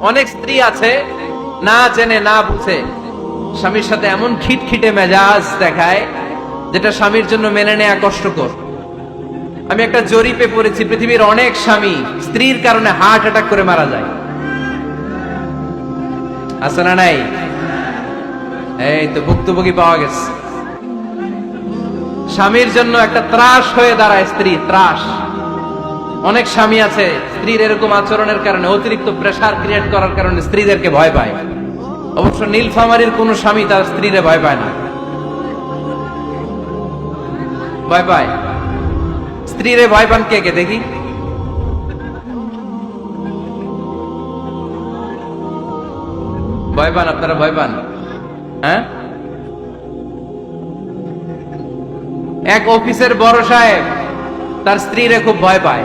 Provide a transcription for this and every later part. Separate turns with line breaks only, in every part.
অনেক স্ত্রী আছে, না জেনে, না বুঝে। স্বামীর সাথে এমন খিটখিটে মেজাজ দেখায়, যেটা স্বামীর জন্য মেনে নেয়া কষ্টকর। আমি একটা জরিপে পড়েছি, পৃথিবীর অনেক স্বামী স্ত্রীর কারণে হার্ট অ্যাটাক করে মারা যায়। আছে না নাই? এই তো ভুক্তভোগী পাওয়া গেছে। স্বামীর জন্য একটা ত্রাস হয়ে দাঁড়ায় স্ত্রী, ত্রাস। অনেক স্বামী আছে, স্ত্রীর এরকম আচরণের কারণে, অতিরিক্ত প্রেশার ক্রিয়েট করার কারণে স্ত্রীদেরকে ভয় পায়। অবশ্য নীলফামারির কোন স্বামী তার স্ত্রীরে ভয় পায় না। ভয় পায়। স্ত্রীরে ভয় পান কে কে? দেখি। ভয় পান, আপনারা ভয় পান। হ্যাঁ? এক অফিসের বড় সাহেব, তার স্ত্রীরে খুব ভয় পায়।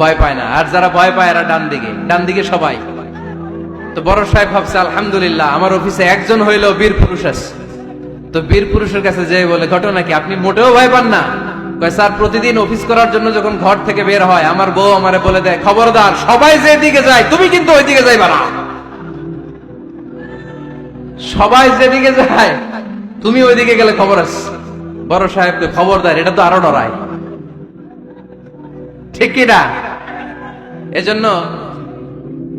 ভয় পায় না। আর যারা ভয় পায় এরা ডান দিকে। ডান দিকে সবাই। তো বড় সাহেব ভাবছে, আলহামদুলিল্লাহ, আমার অফিসে একজন হইলেও বীর পুরুষ আছে। তো বীর পুরুষের কাছে যে বলে, ঘটনা কি? আপনি মোটেও ভয় পান না? স্যার, প্রতিদিন অফিস করার জন্য যখন ঘর থেকে বের হয়, আমার বউ আমারে বলে দেয়, খবরদার, সবাই যে দিকে যায়, তুমি কিন্তু ওই দিকে যাইবা না। সবাই যেদিকে যায়, তুমি ওইদিকে গেলে খবর আছে। বড় সাহেবকে খবরদার, এটা তো আরও ডরায়। ঠিক কিনা এজন্য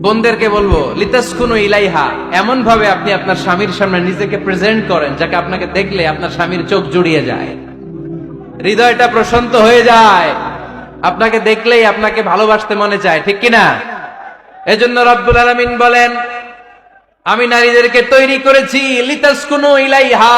বোনদেরকে বলব, লিতাসকুনু ইলাইহা এমন ভাবে আপনি আপনার স্বামীর সামনে নিজেকে প্রেজেন্ট করেন, যাকে আপনাকে দেখলে আপনার স্বামীর চোখ জুড়িয়ে যায়। হৃদয়টা প্রশান্ত হয়ে যায়। আপনাকে দেখলেই আপনাকে ভালোবাসতে মনে চায়, ঠিক কিনা এজন্য রব্বুল আলামিন বলেন, আমি নারীদেরকে তৈরি করেছি, লিতাসকুনু ইলাইহা।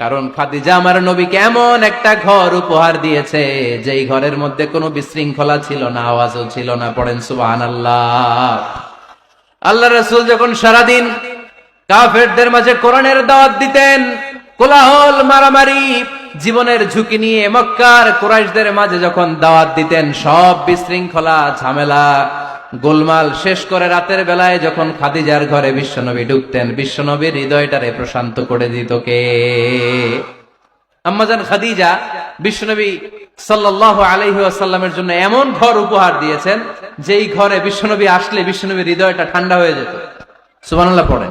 কারণ খাদিজা আমার নবীকে এমন একটা ঘর উপহার দিয়েছে, যেই ঘরের মধ্যে কোনো বিশৃঙ্খলা ছিল না, আওয়াজও ছিল না, পড়েন সুবাহ আল্লাহ আল্লাহ রসুল যখন সারাদিন কাফেরদের মাঝে কোরআনের দাওয়াত দিতেন, কোলাহল, মারামারি জীবনের ঝুঁকি নিয়ে মক্কার কুরাইশদের মাঝে যখন দাওয়াত দিতেন, সব বিশৃঙ্খলা, ঝামেলা, গোলমাল শেষ করে রাতের বেলায় যখন খাদিজার ঘরে বিশ্বনবী ঢুকতেন, বিশ্বনবীর হৃদয়টারে প্রশান্ত করে দিত কে? আম্মাজান খাদিজা বিশ্বনবী সাল্লাহ আলহি জন্য এমন ঘর উপহার দিয়েছেন, যেই ঘরে বিশ্বনবী আসলে বিশ্বনবীর হৃদয়টা ঠান্ডা হয়ে যেত। সুবহানাল্লাহ পড়ে